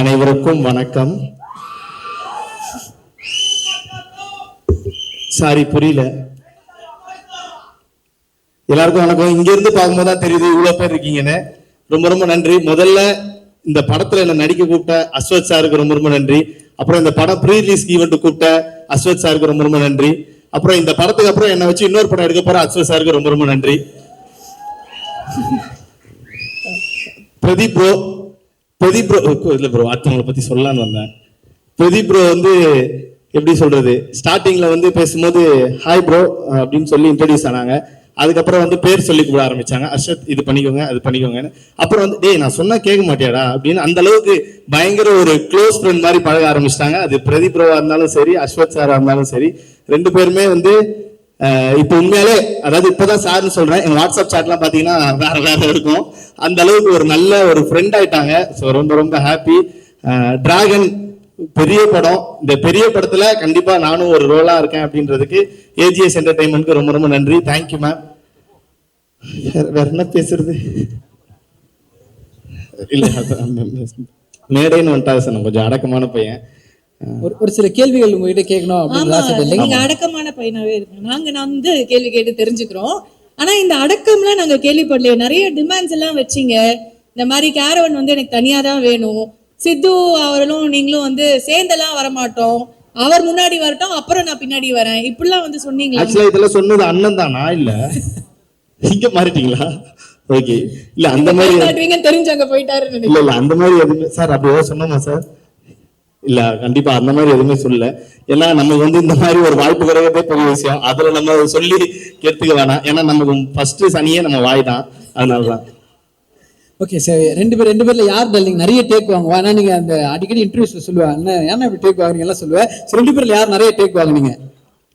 அனைவருக்கும் வணக்கம். சாரி புரியல. எல்லாருக்கும் வணக்கம். இங்கிருந்து பார்க்கும்போது தான் தெரியுது இவ்வளோ பேர் இருக்கீங்கன்னு. ரொம்ப ரொம்ப நன்றி. முதல்ல இந்த படத்துல என்ன நடிக்க கூப்பிட்ட அஸ்வத் சாருக்கு ரொம்ப ரொம்ப நன்றி. அப்புறம் இந்த படம் ப்ரீ ரிலீஸ் ஈவெண்ட் கூப்பிட்ட அஸ்வத் சாருக்கு ரொம்ப ரொம்ப நன்றி. அப்புறம் இந்த படத்துக்கு அப்புறம் என்னை வச்சு இன்னொரு படம் எடுக்க போற அஸ்வத் சாருக்கு ரொம்ப ரொம்ப நன்றி. Pradeep bro Pradeep bro oh, இல்ல ப்ரோ அடுத்தவங்களை பத்தி சொல்லலாம்னு வந்தேன். பிரதீப் ப்ரோ வந்து எப்படி சொல்றது? ஸ்டார்டிங்ல வந்து பேசும்போது ஹாய் ப்ரோ அப்படின்னு சொல்லி இன்ட்ரடியூஸ் ஆனாங்க. அதுக்கப்புறம் வந்து பேர் சொல்லி கூட ஆரம்பிச்சாங்க. அர்ஷத் இது பண்ணிக்கோங்க அது பண்ணிக்கோங்கன்னு. அப்புறம் வந்து டேய் நான் சொன்னா கேட்க மாட்டியாடா? அப்படின்னு அந்த அளவுக்கு பயங்கர ஒரு க்ளோஸ் ஃப்ரெண்ட் மாதிரி பழக ஆரம்பிச்சிட்டாங்க. அது பிரதீப் ப்ரோவா இருந்தாலும் சரி அஸ்வத் சாரா இருந்தாலும் சரி ரெண்டு பேருமே வந்து இப்போ உண்மையாலே அதாவது இப்போதான் சார்னு சொல்றேன் எங்க வாட்ஸ்அப் சாட்லாம் பாத்தீங்கன்னா வேற வேற இருக்கும். அந்த அளவுக்கு ஒரு நல்ல ஒரு ஃப்ரெண்ட் ஆயிட்டாங்க. ஸோ ரொம்ப ரொம்ப ஹாப்பி டிராகன் பெரிய படம். இந்த பெரிய படத்துல கண்டிப்பா நானும் ஒரு ரோலா இருக்கேன் அப்படின்றதுக்கு ஏஜிஎஸ் என்டர்டைன்மெண்ட்க்கு ரொம்ப ரொம்ப நன்றி. தேங்க்யூ மேம் வேற என்ன பேசுறது? இல்ல மேடைன்னு வந்துட்டா சார் நான் கொஞ்சம் அடக்கமான பையன். ஒரு ஒரு சில கேள்விகள் உங்ககிட்ட கேட்கணும் அப்படின்னு நீங்க அடக்கமான பையனாவே இருக்கு நாங்க நான் வந்து கேள்வி கேட்டு தெரிஞ்சுக்கிறோம். ஆனா இந்த அடக்கம்லாம் நாங்க கேள்விப்படலையே. நிறைய டிமாண்ட்ஸ் எல்லாம் வச்சீங்க. இந்த மாதிரி கேரவன் வந்து எனக்கு தனியா தான் வேணும். சித்து அவர்களும் நீங்களும் வந்து சேர்ந்தெல்லாம் வரமாட்டோம். அவர் முன்னாடி வரட்டும் அப்புறம் நான் பின்னாடி வரேன். இப்படிலாம் வந்து சொன்னீங்களா? ஆக்சுவலா இதெல்லாம் சொன்னது அண்ணன் தானா? இல்ல. இங்க மாறிட்டீங்களா? ஓகே இல்ல அந்த மாதிரி தெரிஞ்சு அங்க நினைக்கிறேன் இல்ல இல்ல அந்த மாதிரி சார் அப்படி ஏதாவது சொன்னோமா சார்? இல்ல கண்டிப்பா அந்த மாதிரி எதுவுமே சொல்லல. ஏன்னா நமக்கு வந்து இந்த மாதிரி ஒரு வாய்ப்பு கிடைக்கிறதே பெரிய விஷயம். அதுல நம்ம சொல்லி கேட்டுக்க வேணாம். ஏன்னா நமக்கு ஃபர்ஸ்ட் சனியே நம்ம வாய் தான். அதனாலதான். ஓகே சரி ரெண்டு பேர் ரெண்டு பேர்ல யார் டல்லிங் நிறைய டேக் வாங்குவா? ஆனா நீங்க அந்த அடிக்கடி இன்டர்வியூஸ்ல சொல்லுவேன் என்ன ஏன்னா இப்படி டேக் வாங்குறீங்க எல்லாம் சொல்லுவேன் So, ரெண்டு பேர்ல யார் நிறைய டேக் வாங்குனீங்க?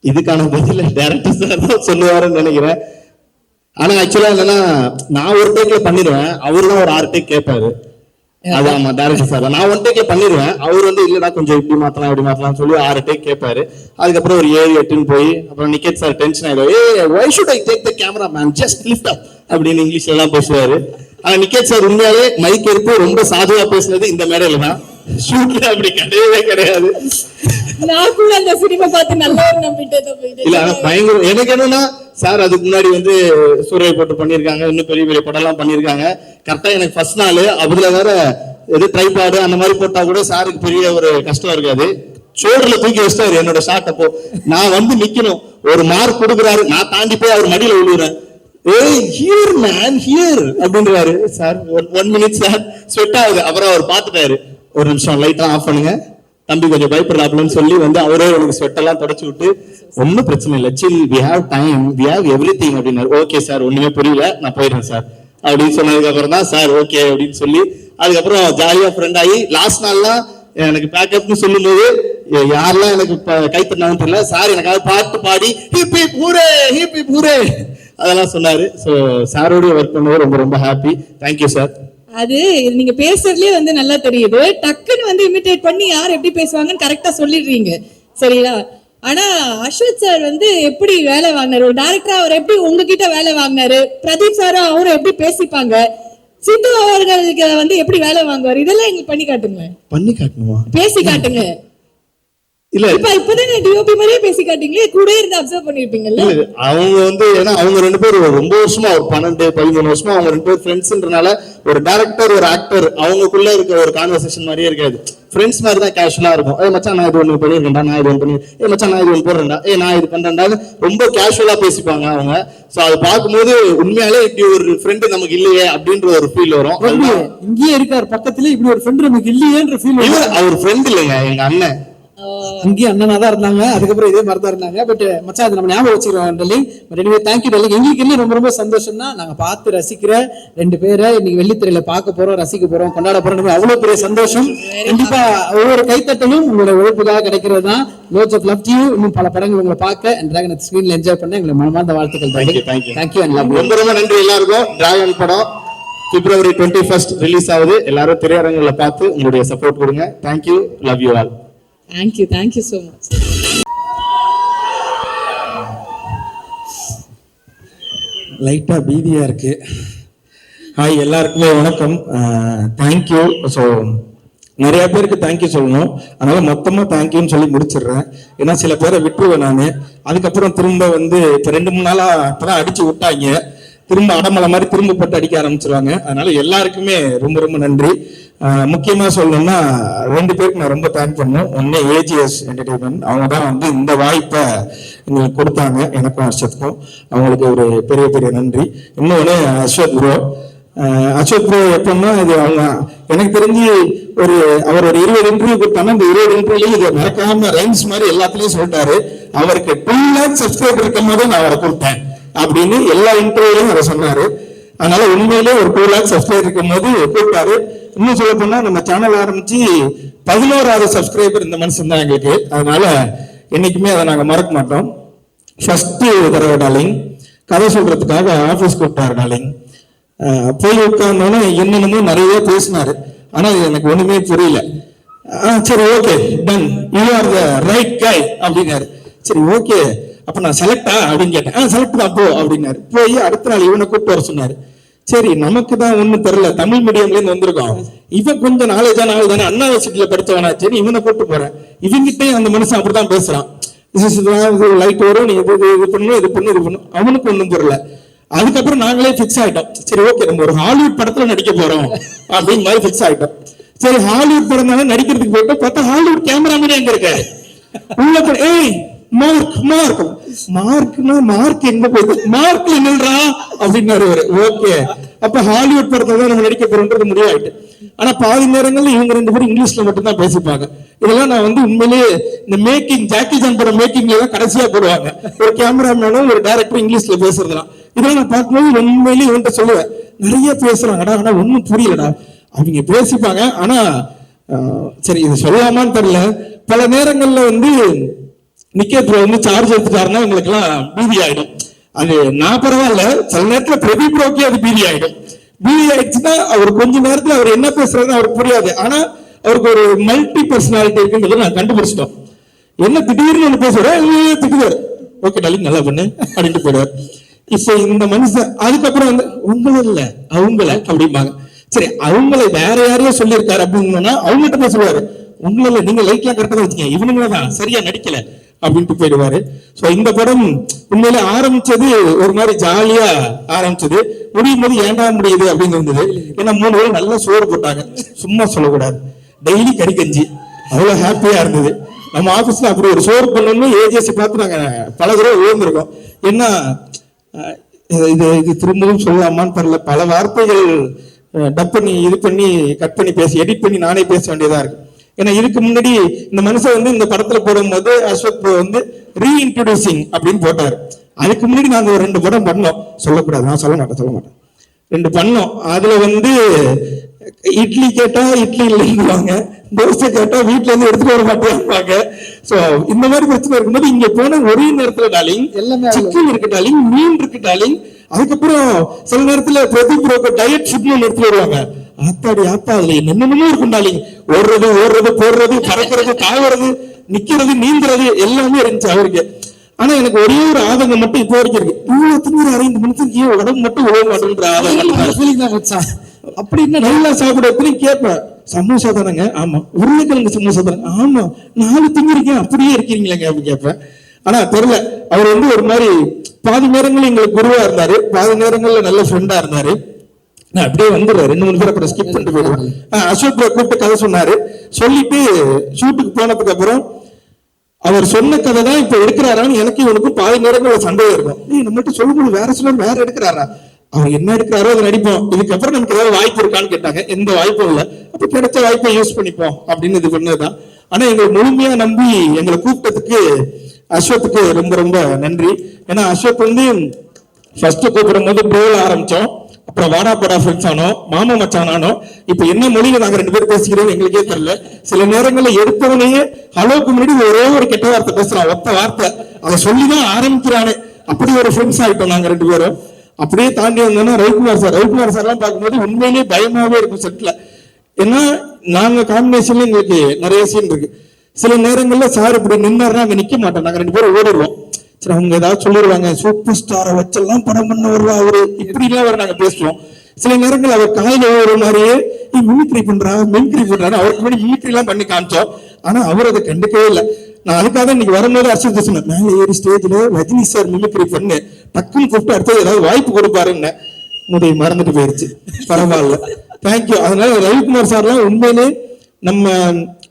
இதுக்கான பதில டேரக்டர் சார் தான் சொல்லுவாருன்னு நினைக்கிறேன். ஆனா ஆக்சுவலா என்னன்னா நான் ஒரு டேக்ல பண்ணிடுவேன். அவரு தான் ஒரு ஆறு டேக் கேட்பாரு. அது ஆமா டேரக்டர் சார். நான் ஒன் டேக்ல பண்ணிடுவேன் அவர் வந்து இல்லடா கொஞ்சம் இப்படி மாத்தலாம் இப்படி மாத்தலாம் சொல்லி ஆறு டேக் கேட்பாரு அதுக்கப்புறம் ஒரு ஏழு எட்டுன்னு போய் அப்புறம் நிக்கெட் சார் டென்ஷன் ஆயிடும் hey why should I take the camera man just lift up அப்படின்னு இங்கிலீஷ்ல எல்லாம் பேசுவாரு. ஆனா நிக்கெட் சார் உண்மையாலே மைக் எடுத்து ரொம்ப சாதுவா பேசுனது இந்த மேடையில தான். ஷூட்ல அப்படி கிடையவே கிடையாது. நான் கூட அந்த சினிமா பார்த்து நல்லா நம்பிட்டு போயிட்டு இல்ல ஆனா பயங்கர எனக்கு என்னன்னா சார் அதுக்கு முன்னாடி வந்து சூரிய போட்டு பண்ணிருக்காங்க இன்னும் பெரிய பெரிய படம் எல்லாம் பண்ணிருக்காங்க கரெக்டா எனக்கு ஃபர்ஸ்ட் நாள் அதுல வேற எது ட்ரைபாடு அந்த மாதிரி போட்டா கூட சாருக்கு பெரிய ஒரு கஷ்டம் இருக்காது. ஷோல்டர்ல தூக்கி வச்சிட்டாரு என்னோட ஷாட் அப்போ. நான் வந்து நிக்கணும். ஒரு மார்க் கொடுக்குறாரு. நான் தாண்டி போய் அவர் மடியில விழுகிறேன். ஏய் ஹியர் மேன் ஹியர் அப்படின்றாரு. Sir one one minute sir sweat ஆகுது. அப்புறம் அவர் பார்த்துட்டாரு. ஒரு நிமிஷம் லைட்டா ஆஃப் பண்ணுங்க. தம்பி கொஞ்சம் பயப்படுறாப்லன்னு சொல்லி வந்து அவரே எனக்கு ஸ்வெட்டெல்லாம் தொடச்சு விட்டு ஒன்றும் பிரச்சனை இல்லை chill we have time we have every thing அப்படின்னாரு. ஓகே சார் ஒன்றுமே புரியல நான் போயிடுறேன் சார் அப்படின்னு சொன்னதுக்கு அப்புறம் தான் சார் ஓகே அப்படின்னு சொல்லி அதுக்கப்புறம் ஜாலியாக ஃப்ரெண்ட் ஆகி லாஸ்ட் நாள்லாம் எனக்கு பேக்கப்னு சொல்லும் போது யாரெல்லாம் எனக்கு ப- கை தட்டினாங்கன்னு தெரியல சார் எனக்காக பாட்டு பாடி ஹிப்பி பூரே ஹிப்பி பூரே அதெல்லாம் சொன்னாரு. ஸோ சாரோடைய ஒர்க் பண்ணது ரொம்ப ரொம்ப ஹாப்பி தேங்க்யூ சார் அது நீங்க பேசுறதுலயே வந்து நல்லா தெரியுது. டக்குன்னு வந்து இமிட்டேட் பண்ணி யார் எப்படி பேசுவாங்கன்னு கரெக்டா சொல்லிடுறீங்க. சரியா? ஆனா அஸ்வத் சார் வந்து எப்படி வேலை வாங்கினாரு? ஒரு டேரக்டரா அவர் எப்படி உங்ககிட்ட வேலை வாங்கினாரு? பிரதீப் சாரும் அவரும் எப்படி பேசிப்பாங்க? சித்து அவர்களுக்கு வந்து எப்படி வேலை வாங்குவார்? இதெல்லாம் எங்களுக்கு பண்ணி காட்டுங்களேன். பண்ணி காட்டணுமா பேசி காட்டுங்க. இல்ல இப்ப இப்பதானே டிஓபி மாதிரியே பேசி காட்டீங்களே கூட இருந்து அப்சர்வ் பண்ணிருப்பீங்கல்ல? அவங்க வந்து ஏன்னா அவங்க ரெண்டு பேரும் ரொம்ப வருஷமா ஒரு பன்னெண்டு பதிமூணு வருஷமா அவங்க ரெண்டு பேரும் ஃப்ரெண்ட்ஸ்ன்றனால ஒரு டேரக்டர் ஒரு ஆக்டர் அவங்களுக்குள்ள இருக்க ஒரு கான்வர்சேஷன் மாதிரியே இருக்காது. ஃப்ரெண்ட்ஸ் மாதிரி தான் கேஷுவலா இருக்கும். ஏ மச்சான் நான் இது ஒண்ணு பண்ணிருக்கேன்டா நான் இது ஒன்று பண்ணி ஏ மச்சான் நான் இது ஒன்று போடுறேன்டா. ஏ நான் இது பண்றேன்டா ரொம்ப கேஷுவலா பேசிப்பாங்க அவங்க. சோ அதை பார்க்கும்போது உண்மையாலே இப்படி ஒரு ஃப்ரெண்டு நமக்கு இல்லையே அப்படின்ற ஒரு ஃபீல் வரும். இங்கேயே இருக்காரு பக்கத்துல இப்படி ஒரு ஃப்ரெண்ட் நமக்கு இல்லையேன்ற ஃபீல் அவர் ஃப்ரெண்ட் இல்லைங்க எங்க அண்ணன். அங்கேயும் அண்ணனா தான் இருந்தாங்க. அதுக்கப்புறம் இதே மாதிரி தான் இருந்தாங்க பட் மச்சான் அது நம்ம ஞாபகம் வச்சுக்கிறோம் telling but anyway thank you telling எங்களுக்கு என்ன ரொம்ப ரொம்ப சந்தோஷம்னா நாங்க பார்த்து ரசிக்கிற ரெண்டு பேரை இன்னைக்கு வெள்ளித்திரையில பார்க்க போறோம் ரசிக்க போறோம் கொண்டாட போறோம். அவ்வளவு பெரிய சந்தோஷம். கண்டிப்பா ஒவ்வொரு கைத்தட்டலும் உங்களோட உழைப்புக்காக கிடைக்கிறது தான் லோட்ஸ் ஆஃப் லவ் யூ இன்னும் பல படங்கள் உங்களை பார்க்க. அண்ட் டிராகன் ஸ்கிரீன்ல என்ஜாய் பண்ண எங்களுக்கு மனமார்ந்த வாழ்த்துக்கள் Thank you, thank you. Thank you and love ரொம்ப ரொம்ப நன்றி எல்லாருக்கும். டிராகன் படம் பிப்ரவரி டுவெண்ட்டி ஃபர்ஸ்ட் ரிலீஸ் ஆகுது. எல்லாரும் திரையரங்குல பார்த்து உங்களுடைய சப்போர்ட் கொடுங்க. Thank you love you all thank you thank you so much லைட்டாக பீதியாக இருக்கு. ஹாய் எல்லாருக்குமே வணக்கம். தேங்க்யூ ஸோ நிறைய பேருக்கு தேங்க்யூ சொல்லணும். அதனால மொத்தமா தேங்க்யூன்னு சொல்லி முடிச்சிடுறேன். ஏன்னா சில பேரை விட்டுருவேன் நான். அதுக்கப்புறம் திரும்ப வந்து இப்போ ரெண்டு மூணு நாளாக இப்பதான் அடிச்சு விட்டாங்க. திரும்ப அடமலை மாதிரி திரும்ப போட்டு அடிக்க ஆரம்பிச்சிருவாங்க. அதனால எல்லாருக்குமே ரொம்ப ரொம்ப நன்றி. முக்கியமா சொல்லணும்னா ரெண்டு பேருக்கு நான் ரொம்ப தேங்க் பண்ணணும். ஒன்னு ஏஜிஎஸ் என்டர்டைன்மெண்ட் அவங்க தான் வந்து இந்த வாய்ப்பை எங்களுக்கு கொடுத்தாங்க. எனக்கும் ஹர்ஷத்துக்கும் அவங்களுக்கு ஒரு பெரிய பெரிய நன்றி. இன்னொன்று அசோக் ப்ரோ அசோக் ப்ரோ எப்படின்னா இது அவங்க எனக்கு தெரிஞ்சு ஒரு அவர் ஒரு இருபது இன்டர்வியூ கொடுத்தாங்க இந்த இருபது இன்டர்வியூலையும் இதை மறக்காம ரைம்ஸ் மாதிரி எல்லாத்துலயும் சொல்லிட்டாரு. அவருக்கு டூ லேக் சப்ஸ்கிரைபர் இருக்கும் போது நான் அவரை கொடுத்தேன். அப்படின்னு எல்லா இன்டர்வியூலையும் அவர் சொன்னாரு. அதனால உண்மையிலே ஒரு டூ லேக் சப்ஸ்கிரைபர் இருக்கும் போது கூப்பிட்டாரு. இன்னும் சொல்ல போனா நம்ம சேனல் ஆரம்பிச்சு பதினோராவது சப்ஸ்கிரைபர் இந்த மனுஷன் தான் எங்களுக்கு. அதனால என்னைக்குமே அதை நாங்கள் மறக்க மாட்டோம். ஃபஸ்ட்டு தடவை டாலிங் கதை சொல்றதுக்காக ஆஃபீஸ் கூப்பிட்டாரு டாலிங் போய் உட்கார்ந்தோன்னே என்னென்னமோ நிறைய பேசினாரு. ஆனால் இது எனக்கு ஒன்றுமே புரியல. ஆ சரி okay done you are the right guy அப்படின்னாரு. சரி ஓகே அப்ப நான் செலக்டா அப்படின்னு கேட்டேன். ஆ செலக்ட் தான் போ அப்படின்னாரு. போய் அடுத்த நாள் இவனை கூப்பிட்டு வர சொன்னாரு. சரி நமக்கு தான் ஒன்றும் தெரியல. தமிழ் மீடியம்ல இருந்து வந்திருக்கோம் இவன் கொஞ்சம் நாலேஜான ஆள் தானே அண்ணா யூனிவர்சிட்டியில படிச்சவனா. சரி இவனை கூப்பிட்டு போறேன். இவங்கிட்டயும் அந்த மனுஷன் அப்படிதான் பேசுறான். லைட் வரும். நீ இது இது பண்ணு இது பண்ணு இது பண்ணு அவனுக்கு ஒண்ணும் புரியல அதுக்கப்புறம் நாங்களே ஃபிக்ஸ் ஆயிட்டோம். சரி ஓகே நம்ம ஒரு ஹாலிவுட் படத்துல நடிக்க போறோம். அப்படின்னு மாதிரி ஃபிக்ஸ் ஆயிட்டோம். சரி ஹாலிவுட் படம் தானே நடிக்கிறதுக்கு போயிட்டோம். பார்த்தா ஹாலிவுட் கேமராமேனே எங்க இருக்க? உள்ள ஏய் மார்க் மார்க் மார்க்னா மார்க் எங்க போகுது? மார்க் என்னன்றா அப்படின்னாரு ஓகே அப்ப ஹாலிவுட் படத்துல தான் நம்ம நடிக்க போறோம்ன்றது முடிவாயிட்டு. ஆனா பாதி நேரங்கள்ல இவங்க ரெண்டு பேரும் இங்கிலீஷ்ல மட்டும்தான் பேசிப்பாங்க. இதெல்லாம் நான் வந்து உண்மையிலேயே இந்த மேக்கிங் ஜாக்கி ஜான் படம் மேக்கிங்ல தான் கடைசியா போடுவாங்க. ஒரு கேமராமேனும் ஒரு டைரக்டர் இங்கிலீஷ்ல பேசுறதுலாம் இதெல்லாம் நான் பார்க்கும்போது உண்மையிலேயே இவன்ட்ட சொல்லுவேன். நிறைய பேசுறாங்கடா ஆனா ஒண்ணும் புரியலடா. அவங்க பேசிப்பாங்க. ஆனா ஆஹ், சரி இது சொல்லலாமான்னு தெரியல. பல நேரங்கள்ல வந்து நிக்கேத்ல வந்து சார்ஜ் எடுத்துட்டாருன்னா உங்களுக்கு எல்லாம் பீதி ஆயிடும். அது நான் பரவாயில்ல சில நேரத்துல பிரதீப் ப்ரோக்கே அது பீதி ஆயிடும். பீதி ஆயிடுச்சுன்னா அவர் கொஞ்ச நேரத்துல அவர் என்ன பேசுறதுன்னு அவருக்கு புரியாது. ஆனா அவருக்கு ஒரு மல்டி பர்சனாலிட்டி இருக்குன்றது நான் கண்டுபிடிச்சிட்டோம். என்ன திடீர்னு ஒண்ணு பேசுறேன் திட்டுவார். ஓகே டாலிங் நல்லா பண்ணு அப்படின்ட்டு போயிடுவார். இப்போ இந்த மனுஷன் அதுக்கப்புறம் வந்து உங்களை இல்ல அவங்கள அப்படிம்பாங்க. சரி அவங்கள வேற யாரையோ சொல்லியிருக்காரு அப்படின்னா அவங்ககிட்ட போய் சொல்லுவாரு. உங்களை இல்ல நீங்க லைட்லாம் கரெக்டா வச்சுக்கீங்க. இவனுங்களதான் சரியா நடிக்கல. அப்படின்ட்டு போயிடுவாரு. ஸோ இந்த படம் உண்மையில ஆரம்பிச்சது ஒரு மாதிரி ஜாலியா ஆரம்பிச்சது. முடியும் போது ஏண்டா முடியுது அப்படின்னு இருந்தது. ஏன்னா மூணு பேரும் நல்லா சோறு போட்டாங்க. சும்மா சொல்லக்கூடாது. டெய்லி கறிக்கஞ்சி அவ்வளோ ஹாப்பியா இருந்தது. நம்ம ஆஃபீஸ்ல அப்படி ஒரு சோறு பண்ணணும்னு ஏஜென்சி பார்த்து நாங்கள் பல தடவை உயர்ந்திருக்கோம். என்ன இது இது திரும்பவும் சொல்லலாமான்னு தெரியல. பல வார்த்தைகள் டப் பண்ணி இது பண்ணி கட் பண்ணி பேசி எடிட் பண்ணி நானே பேச வேண்டியதாக இருக்கு. ஏன்னா இதுக்கு முன்னாடி இந்த மனுஷன் வந்து இந்த படத்துல போடும்போது ப்ரோ வந்து ரீஇன்ட்ரோடியூசிங் அப்படின்னு போட்டாரு. அதுக்கு முன்னாடி நாங்க ஒரு ரெண்டு படம் பண்ணோம். சொல்லக்கூடாது. நான் சொல்ல மாட்டேன் சொல்ல மாட்டேன். ரெண்டு பண்ணோம். அதுல வந்து இட்லி கேட்டா இட்லி இல்லைங்குவாங்க தோசை கேட்டா வீட்ல இருந்து எடுத்துட்டு வர மாட்டேங்கிறாங்க சோ இந்த மாதிரி பிரச்சனை இருக்கும்போது இங்க போன ஒரே நேரத்துல டாலிங் எல்லாமே சிக்கன் இருக்கு டாலிங் மீன் இருக்கு டாலிங் அதுக்கப்புறம் சில நேரத்துல பிரதீப் டயட் ஃபுட்னு எடுத்துட்டு வருவாங்க. ஆத்தாடி ஆத்தா அதுல? என்னென்னமோ இருக்கும் டாலிங் ஓடுறது ஓடுறது போடுறது பறக்கிறது தாவறது நிக்கிறது நீந்துறது எல்லாமே இருந்துச்சு அவருக்கு. ஆனா எனக்கு ஒரே ஒரு ஆதங்கம் மட்டும் இப்போ வரைக்கும் இருக்கு. இவ்வளவு திங்குறாரு இந்த மனுஷனுக்கு ஏன் உடம்பு மட்டும் உழவ மாட்டேன்ற ஆதங்கம். அப்படி என்ன? நல்லா சாப்பிட எத்தனை கேட்பேன் சமோசா தானேங்க? ஆமா. உருளைக்கிழங்கு சமோசா தானே? ஆமா. நாலு திங்கிருக்கேன் அப்படியே இருக்கிறீங்களேங்க அப்படி கேட்பேன் ஆனா தெரியல. அவர் வந்து ஒரு மாதிரி பாதி நேரங்கள் எங்களுக்கு குருவா இருந்தாரு. பாதி நேரங்கள்ல நல்ல ஃப்ரெண்டா இருந்தாரு. நான் அப்படியே வந்துடுறேன். ரெண்டு மூணு பேர் அப்புறம் ஸ்கிப் பண்ணிட்டு போயிடுவேன். அசோக் கூப்பிட்டு கதை சொன்னாரு. சொல்லிட்டு ஷூட்டுக்கு போனதுக்கு அப்புறம் அவர் சொன்ன கதை தான் இப்ப எடுக்கிறாரான்னு எனக்கு இவனுக்கும் பாதி நேரங்கள் சந்தேகம் இருக்கும். நீ நம்மகிட்ட சொல்லும்போது வேற சிலர் வேற எடுக்கிறாரா? அவர் என்ன எடுக்கிறாரோ அதை நடிப்போம். இதுக்கப்புறம் நமக்கு ஏதாவது வாய்ப்பு இருக்கான்னு கேட்டாங்க. எந்த வாய்ப்பும் இல்லை. அப்ப கிடைச்ச வாய்ப்பை யூஸ் பண்ணிப்போம் அப்படின்னு இது பண்ணதுதான். ஆனா எங்களை முழுமையா நம்பி எங்களை கூப்பிட்டதுக்கு அசோக்குக்கு ரொம்ப ரொம்ப நன்றி. ஏன்னா அசோக் வந்து ஃபர்ஸ்ட் கூப்பிடும் போது போல ஆரம்பிச்சோம். அப்புறம் வாடா போடா ஃப்ரெண்ட்ஸ் ஆனோம் மாமா மச்சான் ஆனோம். இப்ப என்ன மொழியில நாங்க ரெண்டு பேரும் பேசிக்கிறோம் எங்களுக்கே தெரியல. சில நேரங்கள்ல எடுத்தவனையே ஹலோக்கு முன்னாடி ஒரே ஒரு கெட்ட வார்த்தை பேசுறான் ஒத்த வார்த்தை. அதை சொல்லிதான் ஆரம்பிக்கிறானே. அப்படி ஒரு ஃப்ரெண்ட்ஸ் ஆயிட்டோம் நாங்க ரெண்டு பேரும். அப்படியே தாண்டி வந்தோம்னா ரவிக்குமார் சார் ரவிக்குமார் சார் எல்லாம் பார்க்கும்போது உண்மையிலேயே பயமாவே இருக்கும் செட்ல. ஏன்னா நாங்க காம்பினேஷன்ல எங்களுக்கு நிறைய சீன் இருக்கு. சில நேரங்கள்ல சார் இப்படி நின்னாருன்னா அங்க நிக்க மாட்டோம். நாங்க ரெண்டு பேரும் ஓடிடுவோம். சரி அவங்க ஏதாவது சொல்லிடுவாங்க சூப்பர் ஸ்டாரை வச்செல்லாம் படம் பண்ண வருவா அவரு. இப்படிலாம் அவர் நாங்கள் நாங்க பேசுவோம். சில நேரங்கள் அவர் காயில் ஒரு மாதிரியே மிமிக்ரி பண்றா? மிமிக்ரி பண்றாரு அவருக்கு முன்னாடி மிமிக்ரி எல்லாம் பண்ணி காமிச்சோம். ஆனா அவர் அதை கண்டுக்கவே இல்லை. நான் அதுக்காக தான் இன்னைக்கு வரும்போது அர்ச்சனை சொன்னேன். மேலே ஏறி ஸ்டேஜ்ல ரஜினி சார் மிமிக்ரி பண்ணு. டக்குன்னு கூப்பிட்டு அடுத்தது ஏதாவது வாய்ப்பு கொடுப்பாருன்னு. முதை மறந்துட்டு போயிருச்சு. பரவாயில்ல. தேங்க்யூ அதனால ரவிக்குமார் சார்லாம் உண்மையிலே நம்ம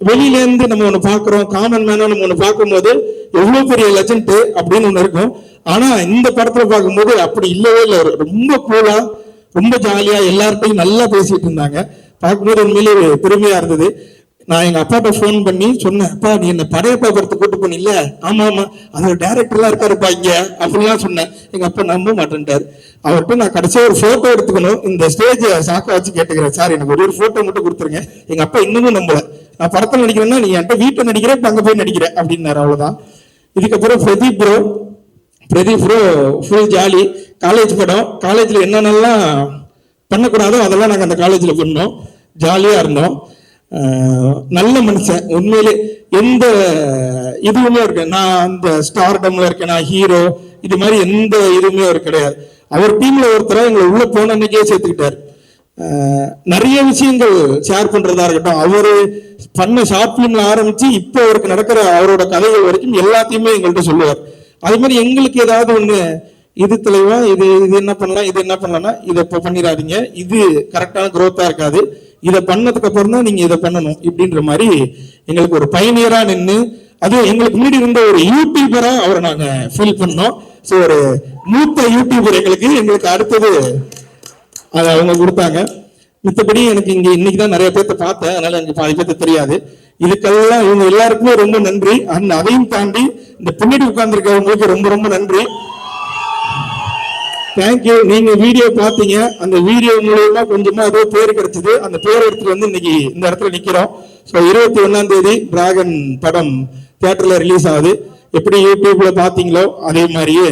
வெளியில இருந்து நம்ம ஒண்ணு பாக்குறோம் காமன் மேனாக நம்ம ஒண்ணு பார்க்கும்போது எவ்வளவு பெரிய லெஜண்ட் அப்படின்னு ஒண்ணு இருக்கும். ஆனா இந்த படத்துல பார்க்கும்போது அப்படி இல்லவே இல்லை. ரொம்ப கூலாக ரொம்ப ஜாலியா எல்லார்ட்டையும் நல்லா பேசிட்டு இருந்தாங்க. பார்க்கும்போது உண்மையிலே பெருமையா இருந்தது. நான் எங்க அப்பாட்ட ஃபோன் பண்ணி சொன்னேன் அப்பா நீ என்ன படையப்பா படத்தை கூட்டு போனில்ல? ஆமா ஆமா. அதோட டேரக்டர் இருக்காருப்பா இங்க. அப்படிலாம் சொன்னேன். எங்க அப்பா நம்ப மாட்டேன்ட்டாரு. அவர்கிட்ட நான் கடைசியாக ஒரு போட்டோ எடுத்துக்கணும். இந்த ஸ்டேஜ் சாக்க வச்சு கேட்டுக்கிறேன். சார் எனக்கு ஒரு ஒரு போட்டோ மட்டும் கொடுத்துருங்க. எங்க அப்பா இன்னமும் நம்பல. நான் படத்தில் நடிக்கிறேன்னா நீ என்கிட்ட வீட்டில் நடிக்கிறேன் இப்போ அங்க போய் நடிக்கிறேன். அப்படின்னாரு. அவ்வளவுதான். இதுக்கப்புறம் Pradeep bro Pradeep bro full jolly college படம். காலேஜ்ல என்னென்னலாம் பண்ணக்கூடாதோ அதெல்லாம் நாங்கள் அந்த காலேஜில் பண்ணோம். ஜாலியாக இருந்தோம். நல்ல மனுஷன். உண்மையிலே எந்த இதுவுமே இருக்கு. நான் அந்த ஸ்டார்டம்ல இருக்கேன் நான் ஹீரோ இது மாதிரி எந்த இதுவுமே அவர் கிடையாது. அவர் டீம்ல ஒருத்தரை எங்களை உள்ள போன அன்னைக்கே சேர்த்துக்கிட்டாரு. நிறைய விஷயங்கள் ஷேர் பண்றதா இருக்கட்டும். அவரு பண்ண ஷார்ட் பிலிம்ல ஆரம்பிச்சு இப்போ அவருக்கு நடக்கிற அவரோட கதைகள் வரைக்கும் எல்லாத்தையுமே எங்கள்கிட்ட சொல்லுவார். அது மாதிரி எங்களுக்கு ஏதாவது ஒண்ணு இது தலைவா இது இது என்ன பண்ணலாம் இது என்ன பண்ணலாம்னா இதை இப்போ பண்ணிடாதீங்க. இது கரெக்டான குரோத்தா இருக்காது. இதை பண்ணதுக்கு அப்புறம் தான் நீங்க இதை பண்ணணும் இப்படின்ற மாதிரி எங்களுக்கு ஒரு பயனியரா நின்று அது எங்களுக்கு முன்னாடி இருந்த ஒரு யூடியூபரா அவரை நாங்க ஃபீல் பண்ணோம். ஸோ ஒரு மூத்த யூடியூபர் எங்களுக்கு எங்களுக்கு அடுத்தது அதை அவங்க கொடுத்தாங்க. மித்தபடி எனக்கு இங்க இன்னைக்கு தான் நிறைய பேர்த்த பார்த்தேன். அதனால எனக்கு பாதி பேர்த்த தெரியாது. இதுக்கெல்லாம் இவங்க எல்லாருக்குமே ரொம்ப நன்றி. அண்ட் அதையும் தாண்டி இந்த பின்னாடி உட்கார்ந்துருக்கவங்களுக்கு ரொம்ப ரொம்ப நன்றி. தேங்க்யூ நீங்க வீடியோ பார்த்தீங்க. அந்த வீடியோ மூலியமா கொஞ்சமா ஏதோ பேர் கிடைச்சது. அந்த பேர் எடுத்துட்டு வந்து இன்னைக்கு இந்த இடத்துல நிக்கிறோம். ஸோ இருபத்தி ஒன்னாம் தேதி டிராகன் படம் தியேட்டர்ல ரிலீஸ் ஆகுது. எப்படி யூடியூப்ல பாத்தீங்களோ அதே மாதிரியே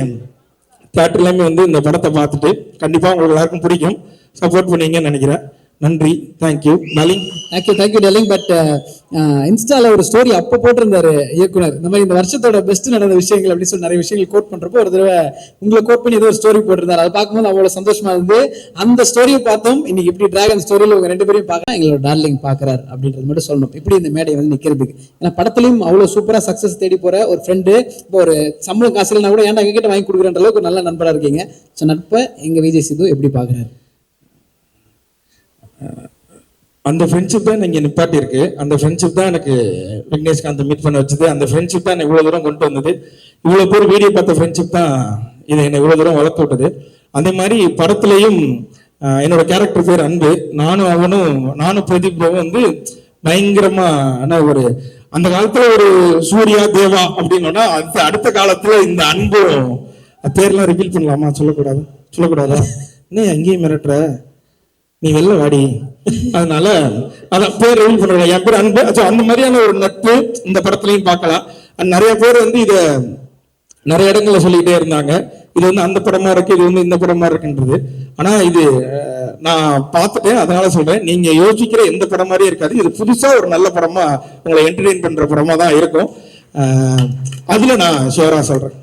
தியேட்டர்லயுமே வந்து இந்த படத்தை பார்த்துட்டு கண்டிப்பா உங்களுக்கு எல்லாருக்கும் பிடிக்கும். சப்போர்ட் பண்ணீங்கன்னு நினைக்கிறேன். நன்றி thank you நலிங் thank you thank you telling but இன்ஸ்டால ஒரு ஸ்டோரி அப்போ போட்டிருந்தாரு இயக்குனர். இந்த மாதிரி இந்த வருஷத்தோட பெஸ்ட் நடந்த விஷயங்கள் அப்படின்னு சொல்லி நிறைய விஷயங்கள் கோட் பண்றப்போ ஒரு தடவை உங்களை கோட் பண்ணி ஏதோ ஒரு ஸ்டோரி போட்டிருந்தாரு. அதை பார்க்கும்போது அவ்வளோ சந்தோஷமா இருந்து அந்த ஸ்டோரியை பார்த்தோம் இன்னைக்கு இப்படி டிராகன் ஸ்டோரியில் உங்க ரெண்டு பேரையும் பார்க்கலாம் எங்களோட டார்லிங் பாக்குறாரு அப்படின்றது மட்டும் சொல்லணும். இப்படி இந்த மேடை வந்து நிற்கிறதுக்கு ஏன்னா படத்துலையும் அவ்வளோ சூப்பராக சக்ஸஸ் தேடி போற ஒரு ஃப்ரெண்டு இப்போ ஒரு சம்பளம் காசு இல்லைனா கூட ஏன்டா எங்ககிட்ட வாங்கி கொடுக்குறன்ற அளவுக்கு நல்ல நண்பராக இருக்கீங்க. ஸோ நட்பை எங்கள் விஜய் சிது எப்படி பார்க்குறாரு? அந்த ஃப்ரெண்ட்ஷிப் தான் இங்கே நிப்பாட்டியிருக்கு. அந்த ஃப்ரெண்ட்ஷிப் தான் எனக்கு விக்னேஷ்காந்த் மீட் பண்ண வச்சது. அந்த ஃப்ரெண்ட்ஷிப் தான் இவ்வளோ தூரம் கொண்டு வந்தது. இவ்வளோ பேர் வீடியோ பார்த்த ஃப்ரெண்ட்ஷிப் தான் இதை என்னை இவ்வளோ தூரம் வளர்த்து விட்டது. அதே மாதிரி படத்துலையும் என்னோட கேரக்டர் பேர் அன்பு. நானும் அவனும் நானும் பிரதீப் வந்து பயங்கரமா என்ன ஒரு அந்த காலத்துல ஒரு சூர்யா தேவா அப்படின்னோம்னா அடுத்த அடுத்த காலத்துல இந்த அன்பும் பேர்லாம் ரிவீல் பண்ணலாமா? சொல்லக்கூடாது. சொல்லக்கூடாதா? என்ன எங்கேயும் மிரட்டுற? நீ வெளில வாடி. அதனால அதான் பேர் ரிவீல் பண்றேன் என் பேர் அன்பு. So, அந்த மாதிரியான ஒரு நட்பு இந்த படத்துலையும் பார்க்கலாம். நிறைய பேர் வந்து இத நிறைய இடங்கள்ல சொல்லிக்கிட்டே இருந்தாங்க. இது வந்து அந்த படமா இருக்கு இது வந்து இந்த படமா இருக்குன்றது. ஆனா இது நான் பார்த்துட்டேன். அதனால சொல்றேன். நீங்க யோசிக்கிற எந்த படம் மாதிரியும் இருக்காது. இது புதுசா ஒரு நல்ல படமா உங்களை என்டர்டெயின் பண்ற படமா தான் இருக்கும். அதுல நான் ஷியரா சொல்றேன்.